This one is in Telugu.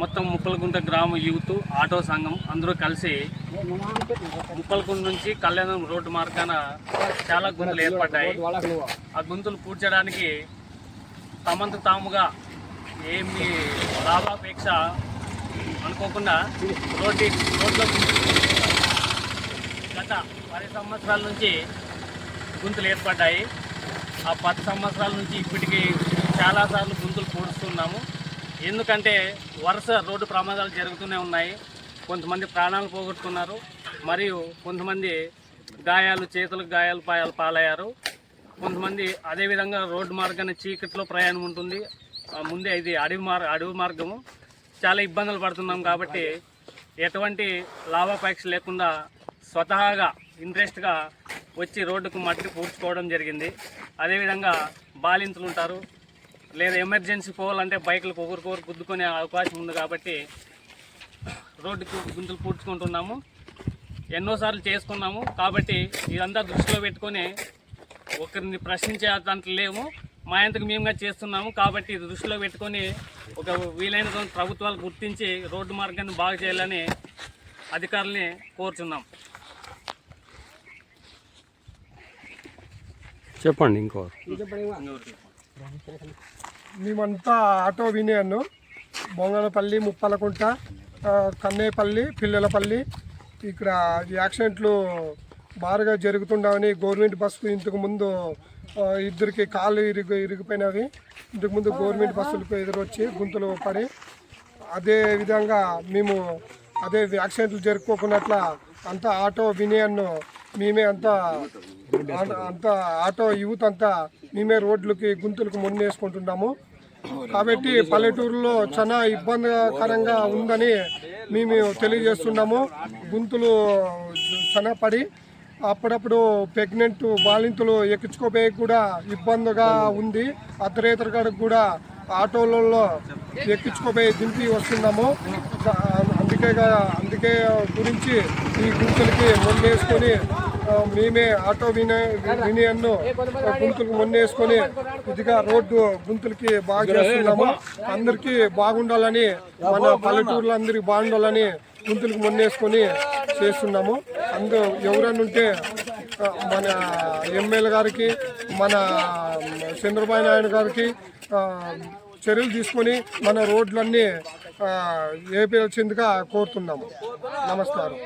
మొత్తం ముప్పలగుంట గ్రామ యూత్ ఆటో సంఘం అందరూ కలిసి ముప్పలగుంట నుంచి కళ్యాణం రోడ్డు మార్గాన చాలా గుంతలు ఏర్పడ్డాయి. ఆ గుంతలు పూడ్చడానికి తమంత తాముగా ఏమి లాభాపేక్ష అనుకోకుండా రోడ్డు రోడ్లో గత పది సంవత్సరాల నుంచి గుంతలు ఏర్పడ్డాయి. ఆ పది సంవత్సరాల నుంచి ఇప్పటికి చాలాసార్లు గుంతలు పూడుస్తున్నాము. ఎందుకంటే వరుస రోడ్డు ప్రమాదాలు జరుగుతూనే ఉన్నాయి. కొంతమంది ప్రాణాలు పోగొట్టుకున్నారు. మరియు కొంతమంది గాయాలు చేతులకు గాయాలు పాయాలు పాలయ్యారు. కొంతమంది అదేవిధంగా రోడ్డు మార్గాన్ని చీకట్లో ప్రయాణం ఉంటుంది. ముందే ఇది అడవి మార్ అడవి మార్గము. చాలా ఇబ్బందులు పడుతున్నాం కాబట్టి ఎటువంటి లాభాపేక్ష లేకుండా స్వతహాగా ఇంట్రెస్ట్గా వచ్చి రోడ్డుకు మట్టి పూడ్చుకోవడం జరిగింది. అదేవిధంగా బాలింతలు ఉంటారు. లేదా ఎమర్జెన్సీ పోవాలంటే బైకులకు ఒకరికొకరు గుద్దుకునే అవకాశం ఉంది కాబట్టి రోడ్డుకు గుంతలు పూడ్చుకుంటున్నాము. ఎన్నోసార్లు చేసుకున్నాము కాబట్టి ఇదంతా దృష్టిలో పెట్టుకొని ఒకరిని ప్రశ్నించే దాంట్లో లేము. మా అంతకు మేముగా చేస్తున్నాము కాబట్టి ఇది దృష్టిలో పెట్టుకొని ఒక వీలైన ప్రభుత్వాలు గుర్తించి రోడ్డు మార్గాన్ని బాగు చేయాలని అధికారుల్ని కోరుచున్నాం. చెప్పండి ఇంకో మేమంతా ఆటో వినేయను బొంగళపల్లి ముప్పలకుంట కన్నేపల్లి పిల్లలపల్లి. ఇక్కడ యాక్సిడెంట్లు బాగా జరుగుతుండవని గవర్నమెంట్ బస్సు ఇంతకు ముందు ఇద్దరికి కాళ్ళు ఇరుగు ఇరిగిపోయినవి. ఇంతకు ముందు గవర్నమెంట్ బస్సులకు ఎదురొచ్చి గుంతలు పడి అదే విధంగా మేము అదే యాక్సిడెంట్లు జరుపుకోకున్నట్ల అంతా ఆటో వినియన్ను మేమే అంతా అంతా ఆటో యూత్ అంతా మేమే రోడ్లకి గుంతలకు మొన్నేసుకుంటున్నాము కాబట్టి పల్లెటూరులో చాలా ఇబ్బందికరంగా ఉందని మేము తెలియజేస్తున్నాము. గుంతులు చాలా పడి అప్పుడప్పుడు ప్రెగ్నెంట్ బాలింతలు ఎక్కించుకోపోయి కూడా ఇబ్బందిగా ఉంది. అర్ధరేతర కూడా ఆటోలలో ఎక్కించుకోపోయి దింపి వస్తున్నాము. అందుకే అందుకే గురించి ఈ గుంతులకి మొన్నేసుకొని మేమే ఆటో వినే వినియన్ను గుంతులకు మొన్నేసుకొని ఇదిగా రోడ్డు గుంతులకి బాగా చేస్తున్నాము. అందరికీ బాగుండాలని మన పల్లెటూరులందరికీ బాగుండాలని గుంతులకు మొన్నేసుకొని చేస్తున్నాము. అందు ఎవరైనా ఉంటే మన ఎమ్మెల్యే గారికి మన చంద్రబాబు నాయుడు గారికి చర్యలు తీసుకొని మన రోడ్లన్నీ ఏపీ వేపించిందిగా కోరుతున్నాము. నమస్కారం.